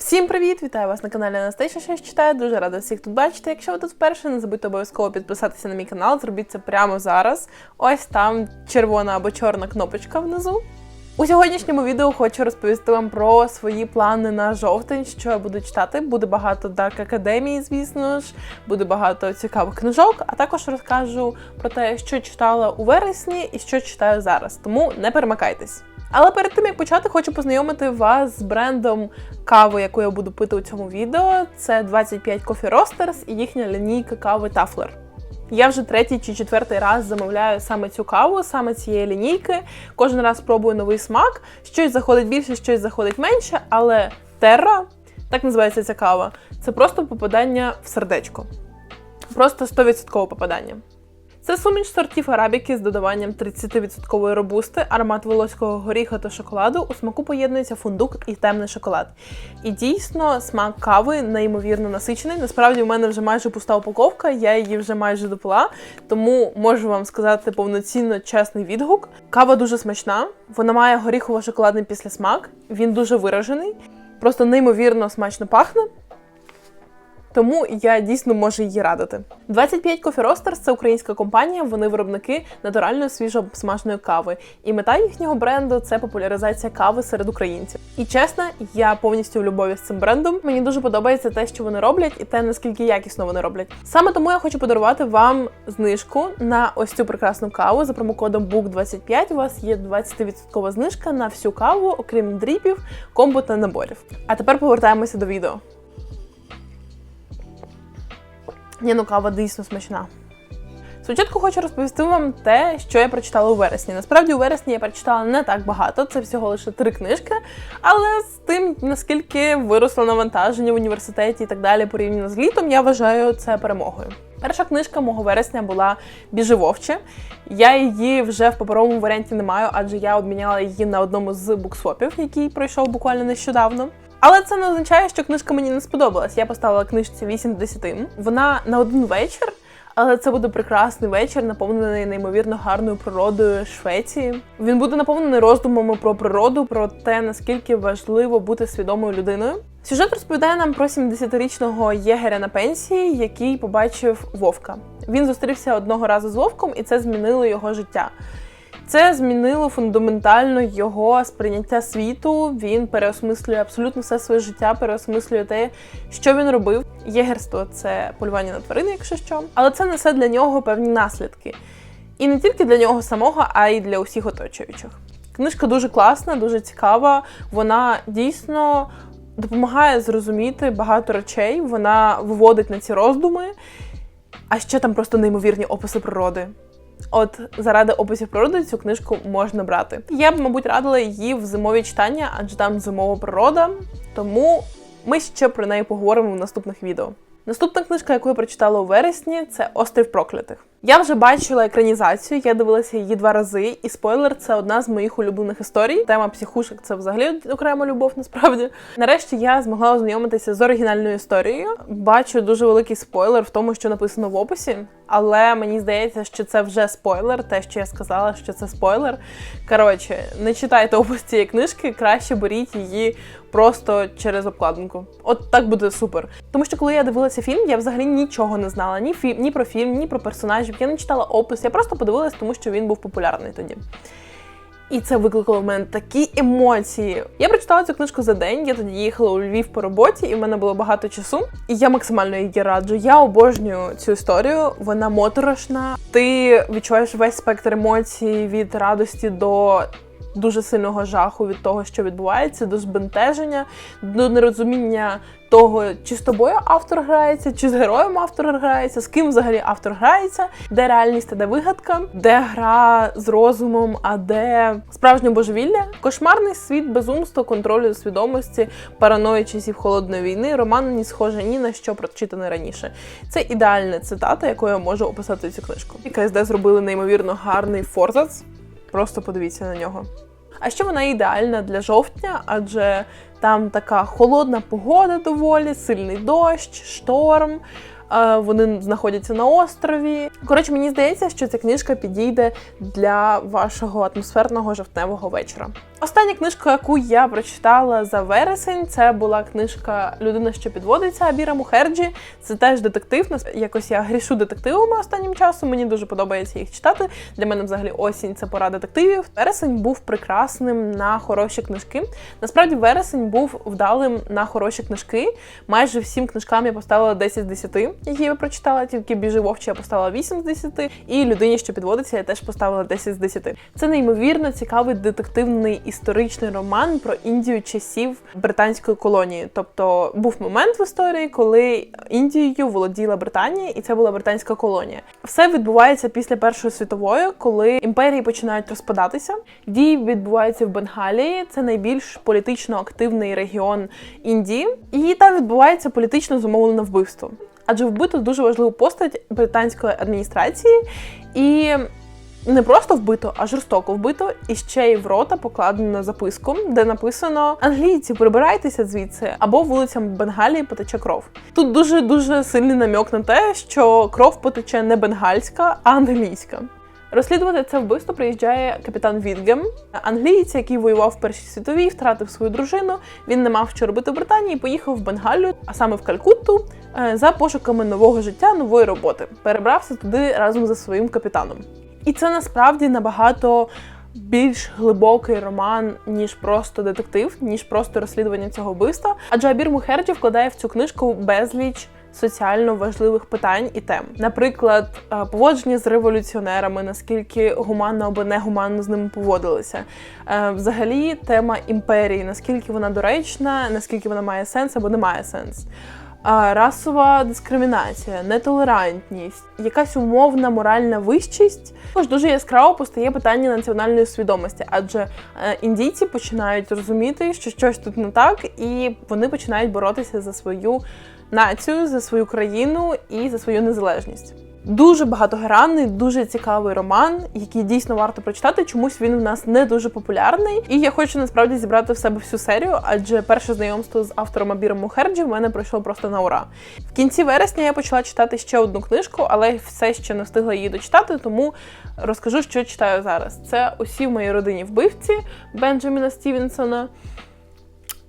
Всім привіт! Вітаю вас на каналі Анастейша, що читає. Дуже рада всіх тут бачити. Якщо ви тут вперше, не забудьте обов'язково підписатися на мій канал. Зробіть це прямо зараз. Ось там червона або чорна кнопочка внизу. У сьогоднішньому відео хочу розповісти вам про свої плани на жовтень, що я буду читати. Буде багато Dark Академії, звісно ж, буде багато цікавих книжок, а також розкажу про те, що читала у вересні і що читаю зараз. Тому не перемикайтесь. Але перед тим як почати, хочу познайомити вас з брендом кави, яку я буду пити у цьому відео. Це 25 Coffee Roasters і їхня лінійка кави Tafler. Я вже третій чи четвертий раз замовляю саме цю каву, саме цієї лінійки. Кожен раз пробую новий смак. Щось заходить більше, щось заходить менше, але Terra, так називається ця кава, це просто попадання в сердечко. Просто 100% попадання. Це суміш сортів арабіки з додаванням 30% робусти, аромат волоського горіха та шоколаду. У смаку поєднується фундук і темний шоколад. І дійсно смак кави неймовірно насичений. Насправді, у мене вже майже пуста упаковка, я її вже майже допила, тому можу вам сказати повноцінно чесний відгук. Кава дуже смачна, вона має горіхово-шоколадний післясмак, він дуже виражений, просто неймовірно смачно пахне. Тому я дійсно можу її радити. 25 Coffee Roasters – це українська компанія. Вони виробники натуральної свіжо смаженої кави. І мета їхнього бренду це популяризація кави серед українців. І чесно, я повністю в любові з цим брендом. Мені дуже подобається те, що вони роблять, і те наскільки якісно вони роблять. Саме тому я хочу подарувати вам знижку на ось цю прекрасну каву за промокодом BOOK25. У вас є 20% знижка на всю каву, окрім дріпів, комбо та наборів. А тепер повертаємося до відео. Ні, ну кава дійсно смачна. Спочатку хочу розповісти вам те, що я прочитала у вересні. Насправді, у вересні я прочитала не так багато, це всього лише три книжки, але з тим, наскільки виросло навантаження в університеті і так далі порівняно з літом, я вважаю це перемогою. Перша книжка мого вересня була Біжи вовче. Я її вже в паперовому варіанті не маю, адже я обміняла її на одному з буксвопів, який пройшов буквально нещодавно. Але це не означає, що книжка мені не сподобалась. Я поставила книжці 8 з 10. Вона на один вечір, але це буде прекрасний вечір, наповнений неймовірно гарною природою Швеції. Він буде наповнений роздумами про природу, про те, наскільки важливо бути свідомою людиною. Сюжет розповідає нам про 70-річного єгеря на пенсії, який побачив вовка. Він зустрівся одного разу з вовком, і це змінило його життя. Це змінило фундаментально його сприйняття світу. Він переосмислює абсолютно все своє життя, переосмислює те, що він робив. Єгерство це полювання на тварини, якщо що, але це несе для нього певні наслідки. І не тільки для нього самого, а й для усіх оточуючих. Книжка дуже класна, дуже цікава. Вона дійсно допомагає зрозуміти багато речей. Вона виводить на ці роздуми, а ще там просто неймовірні описи природи. От заради описів природи цю книжку можна брати. Я б, мабуть, радила її в зимові читання, адже там зимова природа. Тому ми ще про неї поговоримо в наступних відео. Наступна книжка, яку я прочитала у вересні, це Острів проклятих. Я вже бачила екранізацію, я дивилася її два рази, і спойлер це одна з моїх улюблених історій. Тема психушок це взагалі окрема любов, насправді. Нарешті я змогла ознайомитися з оригінальною історією. Бачу дуже великий спойлер в тому, що написано в описі, але мені здається, що це вже спойлер, те, що я сказала, що це спойлер. Коротше, не читайте опис цієї книжки, краще беріть її просто через обкладинку. От так буде супер. Тому що коли я дивилася фільм, я взагалі нічого не знала ні фільм, ні про фільм, ні про персонажів. Я не читала опис, я просто подивилась, тому що він був популярний тоді. І це викликало в мене такі емоції. Я прочитала цю книжку за день. Я тоді їхала у Львів по роботі, і в мене було багато часу. І я максимально її раджу. Я обожнюю цю історію. Вона моторошна. Ти відчуваєш весь спектр емоцій від радості до. Дуже сильного жаху від того, що відбувається, до збентеження, до нерозуміння того, чи з тобою автор грається, чи з героєм автор грається, з ким взагалі автор грається, де реальність, а де вигадка, де гра з розумом, а де справжнє божевілля, кошмарний світ безумства, контролю свідомості, параної часів холодної війни, роман не схоже ні на що прочитане раніше. Це ідеальна цитата, якою я можу описати цю книжку. І КСД зробили неймовірно гарний форзац. Просто подивіться на нього. А ще вона ідеальна для жовтня, адже там така холодна погода доволі, сильний дощ, шторм. Вони знаходяться на острові. Коротше, мені здається, що ця книжка підійде для вашого атмосферного жовтневого вечора. Остання книжка, яку я прочитала за вересень, це була книжка Людина, що підводиться Абіра Мухерджі. Це теж детектив. Якось я грішу детективами останнім часом. Мені дуже подобається їх читати. Для мене взагалі осінь це пора детективів. Вересень був прекрасним на хороші книжки. Насправді, вересень був вдалим на хороші книжки. Майже всім книжкам я поставила 10 з 10, які я прочитала. Тільки біжи вовче я поставила 8 з 10. І людині, що підводиться, я теж поставила 10 з 10. Це неймовірно цікавий детективний історичний роман про Індію часів британської колонії. Тобто був момент в історії, коли Індією володіла Британія, і це була британська колонія. Все відбувається після Першої світової, коли імперії починають розпадатися. Дії відбуваються в Бенгалії. Це найбільш політично активний регіон Індії, і там відбувається політично зумовлене вбивство. Адже вбито дуже важливу постать британської адміністрації, і не просто вбито, а жорстоко вбито, і ще й в рота покладено записку, де написано: Англійці, прибирайтеся звідси, або вулицям Бенгалії потече кров. Тут дуже дуже сильний намік на те, що кров потече не бенгальська, а англійська. Розслідувати це вбивство приїжджає капітан Відгем, англієць, який воював в Першій світовій, втратив свою дружину. Він не мав що робити в Британії, поїхав в Бенгалію, а саме в Калькутту, е, за пошуками нового життя, нової роботи. Перебрався туди разом зі своїм капітаном. І це насправді набагато більш глибокий роман, ніж просто детектив, ніж просто розслідування цього вбивства. Адже Абір Мухерджі вкладає в цю книжку безліч. Соціально важливих питань і тем, наприклад, е, поводження з революціонерами, наскільки гуманно або негуманно з ними поводилися. Е, Взагалі, тема імперії, наскільки вона доречна, наскільки вона має сенс або не має сенс. Расова дискримінація, нетолерантність, якась умовна моральна вищість. Також дуже яскраво постає питання національної свідомості, адже е, індійці починають розуміти, що щось тут не так, і вони починають боротися за свою націю, за свою країну і за свою незалежність. Дуже багатогранний, дуже цікавий роман, який дійсно варто прочитати. Чомусь він в нас не дуже популярний. І я хочу насправді зібрати в себе всю серію, адже перше знайомство з автором Абіром Мухерджі в мене пройшло просто на ура. В кінці вересня я почала читати ще одну книжку, але все ще не встигла її дочитати, тому розкажу, що читаю зараз. Це усі в моїй родині вбивці Бенджаміна Стівенсона.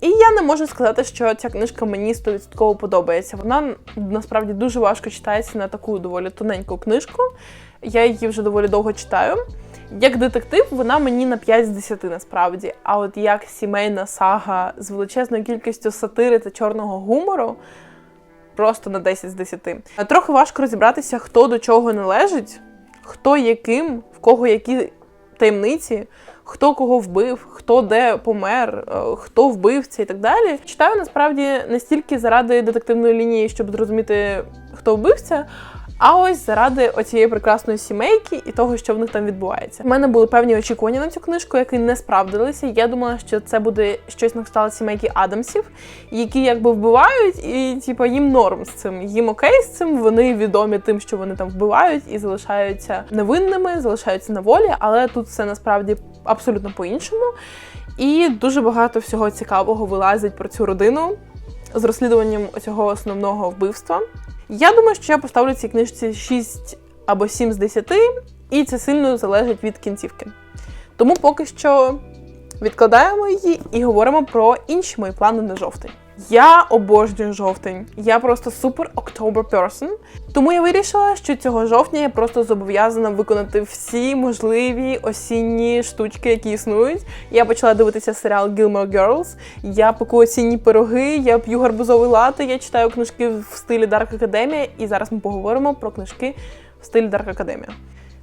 І я не можу сказати, що ця книжка мені 100% подобається. Вона насправді дуже важко читається на таку доволі тоненьку книжку. Я її вже доволі довго читаю. Як детектив, вона мені на 5 з 10 насправді. А от як сімейна сага з величезною кількістю сатири та чорного гумору, просто на 10 з 10. Трохи важко розібратися, хто до чого належить, хто яким, в кого які таємниці, хто кого вбив, хто де помер, е, хто вбивця і так далі. Читаю насправді не стільки заради детективної лінії, щоб зрозуміти, хто вбивця. А ось заради оцієї прекрасної сімейки і того, що в них там відбувається. У мене були певні очікування на цю книжку, які не справдилися. Я думала, що це буде щось на кшталт сімейки Адамсів, які якби вбивають, і типу, їм норм з цим. Їм окей з цим. Вони відомі тим, що вони там вбивають і залишаються невинними, залишаються на волі. Але тут все насправді абсолютно по-іншому. І дуже багато всього цікавого вилазить про цю родину з розслідуванням цього основного вбивства. Я думаю, що я поставлю цій книжці 6 або 7 з 10, і це сильно залежить від кінцівки. Тому поки що відкладаємо її і говоримо про інші мої плани на жовтень. Я обожнюю жовтень. Я просто супер October person. Тому я вирішила, що цього жовтня я просто зобов'язана виконати всі можливі осінні штучки, які існують. Я почала дивитися серіал Gilmore Girls. Я пеку осінні пироги, я п'ю гарбузовий лати, я читаю книжки в стилі Dark Academia, і зараз ми поговоримо про книжки в стилі Dark Academia.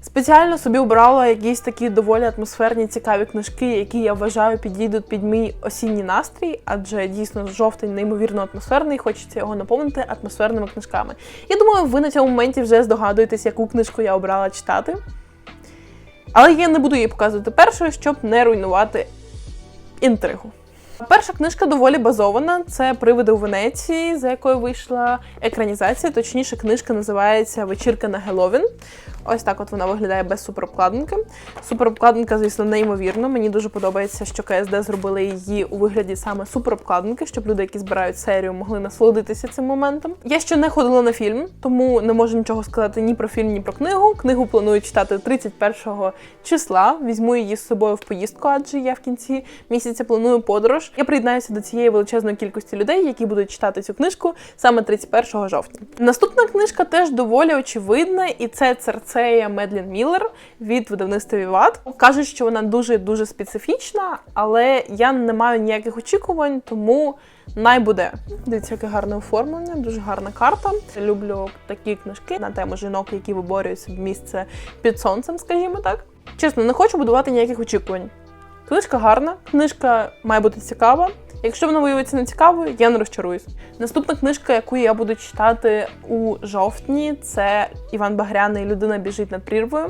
Спеціально собі обрала якісь такі доволі атмосферні, цікаві книжки, які я вважаю підійдуть під мій осінній настрій, адже дійсно жовтень неймовірно атмосферний, хочеться його наповнити атмосферними книжками. Я думаю, ви на цьому моменті вже здогадуєтесь, яку книжку я обрала читати. Але я не буду її показувати першою, щоб не руйнувати інтригу. Перша книжка доволі базована. Це привиди у Венеції, за якою вийшла екранізація. Точніше, книжка називається Вечірка на Геловін. Ось так от вона виглядає без суперобкладинки. Суперобкладинка, звісно, неймовірно. Мені дуже подобається, що КСД зробили її у вигляді саме суперобкладинки, щоб люди, які збирають серію, могли насолодитися цим моментом. Я ще не ходила на фільм, тому не можу нічого сказати ні про фільм, ні про книгу. Книгу планую читати 31 числа. Візьму її з собою в поїздку, адже я в кінці місяця планую подорож. Я приєднаюся до цієї величезної кількості людей, які будуть читати цю книжку саме 31 жовтня. Наступна книжка теж доволі очевидна, і це Церцея Медлін Міллер від видавництва Віват. Кажуть, що вона дуже дуже специфічна, але я не маю ніяких очікувань, тому най буде. Дивіться, яке гарне оформлення, дуже гарна карта. Люблю такі книжки на тему жінок, які виборюють собі місце під сонцем, скажімо так. Чесно, не хочу будувати ніяких очікувань. Книжка гарна, книжка має бути цікава. Якщо вона виявиться не цікавою, я не розчаруюсь. Наступна книжка, яку я буду читати у жовтні, це Іван Багряний Людина біжить над прірвою.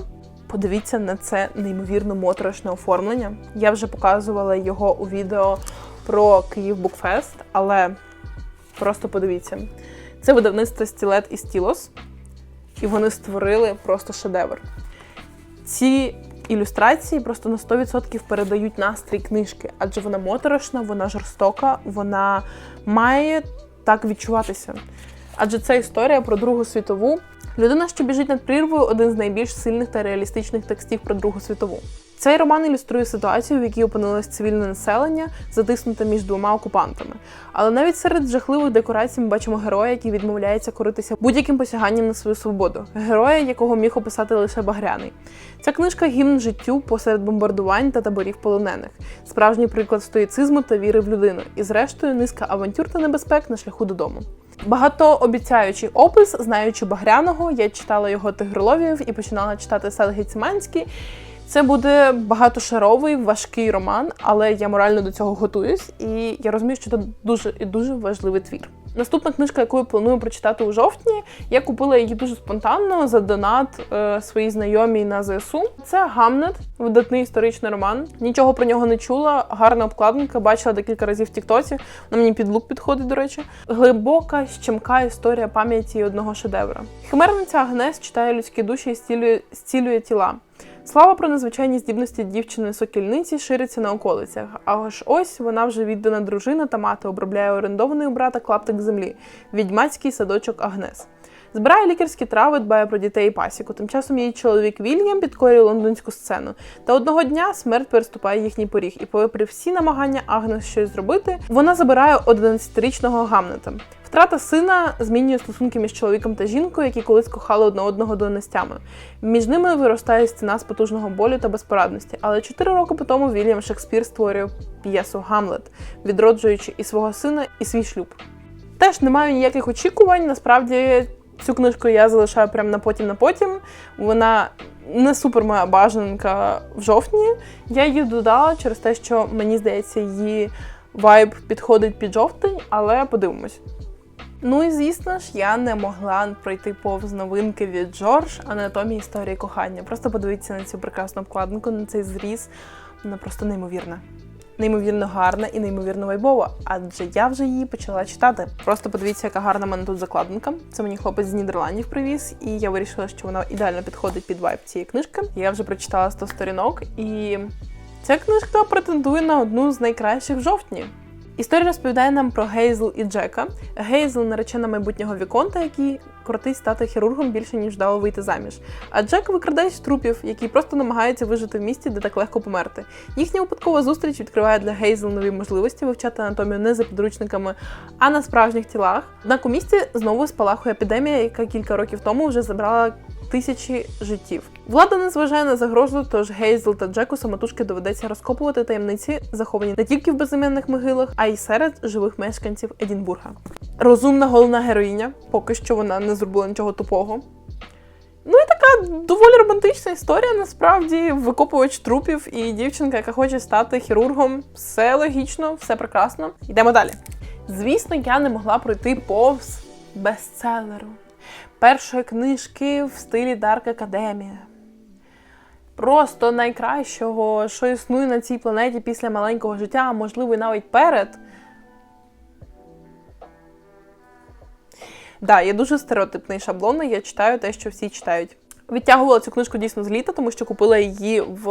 Подивіться на це неймовірно моторошне оформлення. Я вже показувала його у відео про Київ Букфест, але просто подивіться. Це видавництво Стілет і Стілос, і вони створили просто шедевр. Ці ілюстрації просто на 100% передають настрій книжки, адже вона моторошна, вона жорстока, вона має так відчуватися. Адже це історія про Другу світову. Людина, що біжить над прірвою, один з найбільш сильних та реалістичних текстів про Другу світову. Цей роман ілюструє ситуацію, в якій опинилось цивільне населення, затиснуте між двома окупантами. Але навіть серед жахливих декорацій ми бачимо героя, який відмовляється коритися будь-яким посяганням на свою свободу. Героя, якого міг описати лише Багряний. Ця книжка гімн життю посеред бомбардувань та таборів полонених, справжній приклад стоїцизму та віри в людину, і, зрештою, низка авантюр та небезпек на шляху додому. Багатообіцяючий опис, знаючи Багряного, я читала його Тигроловів і починала читати Сад Гетьманський. Це буде багатошаровий, важкий роман, але я морально до цього готуюсь, і я розумію, що це дуже і дуже важливий твір. Наступна книжка, яку я планую прочитати у жовтні, я купила її дуже спонтанно за донат е, своїй знайомій на ЗСУ. Це Гамнет, видатний історичний роман. Нічого про нього не чула. Гарна обкладинка, бачила декілька разів в Тіктоці. Вона мені під лук підходить, до речі. Глибока, щемка історія пам'яті одного шедевра. Химерниця Агнес читає людські душі і зцілює, тіла. Слава про незвичайні здібності дівчини сокільниці шириться на околицях. Аж ось вона вже віддана дружина та мати обробляє орендований у брата клаптик землі, відьмацький садочок Агнес. Збирає лікарські трави, дбає про дітей і пасіку. Тим часом її чоловік Вільям підкорює лондонську сцену. Та одного дня смерть переступає їхній поріг, і, попри всі намагання Агнес щось зробити, вона забирає 11-річного Гамнета. Втрата сина змінює стосунки між чоловіком та жінкою, які колись кохали одне одного до нестями. Між ними виростає стіна з потужного болю та безпорадності. Але чотири роки по тому Вільям Шекспір створює п'єсу Гамлет, відроджуючи і свого сина, і свій шлюб. Теж не маю ніяких очікувань. Насправді цю книжку я залишаю прямо на потім на потім. Вона не супер моя бажанка в жовтні. Я її додала через те, що мені здається, її вайб підходить під жовтень, але подивимось. Ну і звісно ж, я не могла пройти повз новинки від Джордж Анатомії історії кохання. Просто подивіться на цю прекрасну обкладинку, на цей зріз. Вона просто неймовірна. Неймовірно гарна і неймовірно вайбова, адже я вже її почала читати. Просто подивіться, яка гарна в мене тут закладинка. Це мені хлопець з Нідерландів привіз, і я вирішила, що вона ідеально підходить під вайб цієї книжки. Я вже прочитала 100 сторінок, і ця книжка претендує на одну з найкращих в жовтні. Історія розповідає нам про Гейзл і Джека. Гейзл наречена майбутнього Віконта, який крутить стати хірургом більше ніж вдало вийти заміж. А Джек викрадач трупів, який просто намагається вижити в місті, де так легко померти. Їхня випадкова зустріч відкриває для Гейзл нові можливості вивчати анатомію не за підручниками, а на справжніх тілах. Однак у місті знову спалахує епідемія, яка кілька років тому вже забрала тисячі життів. Влада не зважає на загрозу, тож Гейзл та Джеку самотужки доведеться розкопувати таємниці, заховані не тільки в безіменних могилах, а й серед живих мешканців Едінбурга. Розумна головна героїня, поки що вона не зробила нічого тупого. Ну і така доволі романтична історія, насправді, викопувач трупів і дівчинка, яка хоче стати хірургом. Все логічно, все прекрасно. Йдемо далі. Звісно, я не могла пройти повз бестселеру першої книжки в стилі Dark Academia. Просто найкращого, що існує на цій планеті після маленького життя, а можливо, і навіть перед. Да, я дуже стереотипний шаблон, я читаю те, що всі читають. Відтягувала цю книжку дійсно з літа, тому що купила її в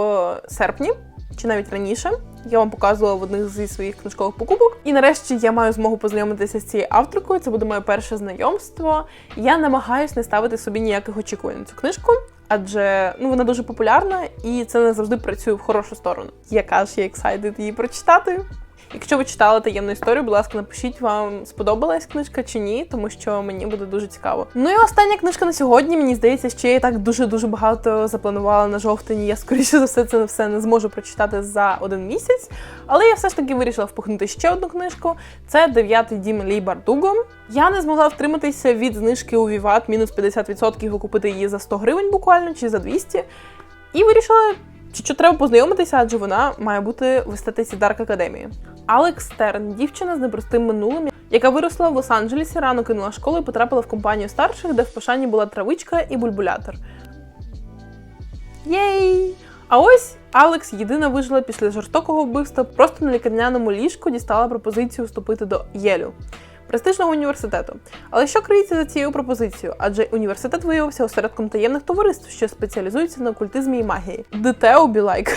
серпні чи навіть раніше. Я вам показувала в одних зі своїх книжкових покупок. І нарешті я маю змогу познайомитися з цією авторкою. Це буде моє перше знайомство. Я намагаюсь не ставити собі ніяких очікувань на цю книжку, адже ну вона дуже популярна і це не завжди працює в хорошу сторону. Яка ж я ексайдед її прочитати. Якщо ви читали таємну історію, будь ласка, напишіть, вам сподобалась книжка чи ні, тому що мені буде дуже цікаво. Ну і остання книжка на сьогодні. Мені здається, що я так дуже дуже багато запланувала на жовтень. Я скоріше за все це все не зможу прочитати за один місяць. Але я все ж таки вирішила впихнути ще одну книжку. Це дев'ятий дім Лі Бардуго. Я не змогла втриматися від знижки у Віват мінус 50% і купити її за 100 гривень буквально чи за 200. І вирішила чи що треба познайомитися, адже вона має бути в естетиці Дарк Академії. Алекс Стерн, дівчина з непростим минулим, яка виросла в Лос-Анджелесі, рано кинула школу і потрапила в компанію старших, де в пошані була травичка і бульбулятор. Єй! А ось Алекс єдина вижила після жорстокого вбивства, просто на лікарняному ліжку дістала пропозицію вступити до Єлю. Престижного університету. Але що криється за цією пропозицією? Адже університет виявився осередком таємних товариств, що спеціалізуються на окультизмі і магії. ДТО Білайк.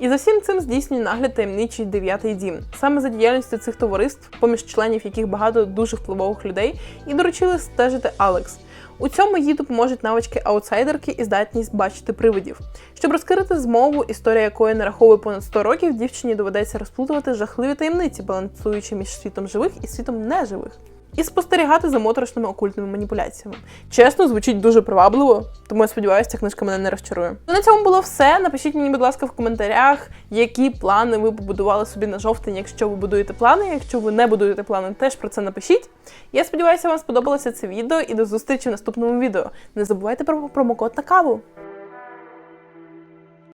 І за всім цим здійснює нагляд таємничий дев'ятий дім. Саме за діяльністю цих товариств, поміж членів яких багато дуже впливових людей, і доручили стежити Алекс. У цьому їй допоможуть навички аутсайдерки і здатність бачити привидів. Щоб розкрити змову, історія якої нараховує понад 100 років, дівчині доведеться розплутувати жахливі таємниці, балансуючи між світом живих і світом неживих. І спостерігати за моторошними окультними маніпуляціями. Чесно, звучить дуже привабливо, тому я сподіваюся, ця книжка мене не розчарує. Ну на цьому було все. Напишіть мені, будь ласка, в коментарях, які плани ви побудували собі на жовтень, якщо ви будуєте плани. Якщо ви не будуєте плани, теж про це напишіть. Я сподіваюся, вам сподобалося це відео і до зустрічі в наступному відео. Не забувайте про промокод на каву.